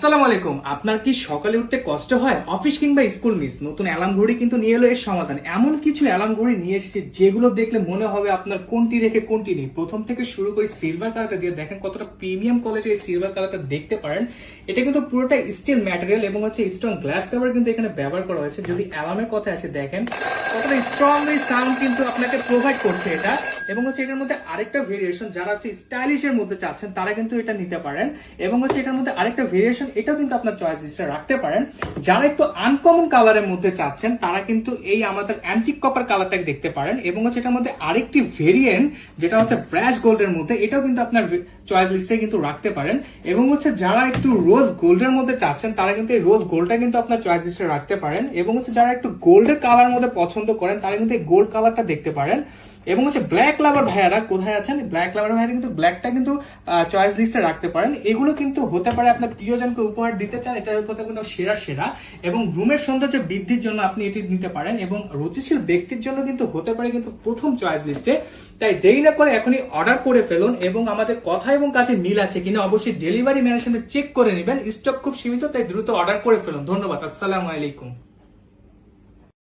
আসসালামু আলাইকুম। আপনার কি সকালে উঠতে কষ্ট হয়? অফিস কিংবা স্কুল মিস? নতুন অ্যালার্ম ঘড়ি কিন্তু নিয়ে এলো, এর সমাধান। এমন কিছু অ্যালার্ম ঘড়ি নিয়ে এসেছে যেগুলো দেখলে মনে হবে আপনার কোনটি রেখে কোনটি নেই। প্রথম থেকে শুরু করে সিলভার কালারটা দিয়ে দেখেন কতটা প্রিমিয়াম কোয়ালিটির সিলভার কালারটা দেখতে পারেন। এটা কিন্তু পুরোটা স্টিল ম্যাটেরিয়াল এবং হচ্ছে স্ট্রং গ্লাস কাভার কিন্তু এখানে ব্যবহার করা হয়েছে। যদি অ্যালার্মের কথা আসে, দেখেন কতটা স্ট্রংলি সাউন্ড কিন্তু আপনাকে প্রোভাইড করছে এটা। এবং হচ্ছে এটার মধ্যে আরেকটা ভেরিয়েশন যারা হচ্ছে স্টাইলিশের মধ্যে চাচ্ছেন, তারা কিন্তু এটা নিতে পারেন। এবং হচ্ছে এটার মধ্যে আরেকটা ভেরিয়েশন এটাও কিন্তু আপনার চয়েস লিস্টে রাখতে পারেন। যারা একটু আনকমন কালারের মধ্যে চাচ্ছেন, তারা কিন্তু এই আমাদের অ্যান্টিক কপার কালারটাকে দেখতে পারেন। এবং হচ্ছে এটার মধ্যে আরেকটি ভেরিয়েন্ট যেটা হচ্ছে ব্র্যাশ গোল্ডের মধ্যে, এটাও কিন্তু আপনার চয়েস লিস্টে কিন্তু রাখতে পারেন। এবং হচ্ছে যারা একটু রোজ গোল্ডের মধ্যে চাচ্ছেন, তারা কিন্তু এই রোজ গোল্ডটা কিন্তু আপনার চয়েস লিস্টে রাখতে পারেন। এবং হচ্ছে যারা একটু গোল্ডের কালার মধ্যে পছন্দ করেন, তারা কিন্তু এই গোল্ড কালারটা দেখতে পারেন। এবং হচ্ছে ব্ল্যাক লাভার ভাইয়ারা কোথায় আছেন? ব্ল্যাক লাভার ভাইয়ারা কিন্তু ব্ল্যাকটা কিন্তু চয়েস লিস্টে রাখতে পারেন। এগুলো কিন্তু হতে পারে আপনার প্রিয়জনকে উপহার দিতে চান এটা হতে কিন্তু সেরা সেরা। এবং রুমের সৌন্দর্য বৃদ্ধির জন্য আপনি এটি নিতে পারেন এবং রুচিশীল ব্যক্তির জন্য কিন্তু হতে পারে কিন্তু প্রথম চয়েস লিস্টে তাই দেরি না করে এখনই অর্ডার করে ফেলুন এবং আমাদের কথা এবং কাছে মিল আছে কিনা অবশ্যই ডেলিভারি সাথে চেক করে নেবেন। স্টক খুব সীমিত, তাই দ্রুত অর্ডার করে ফেলুন। ধন্যবাদ, আসসালামু আলাইকুম।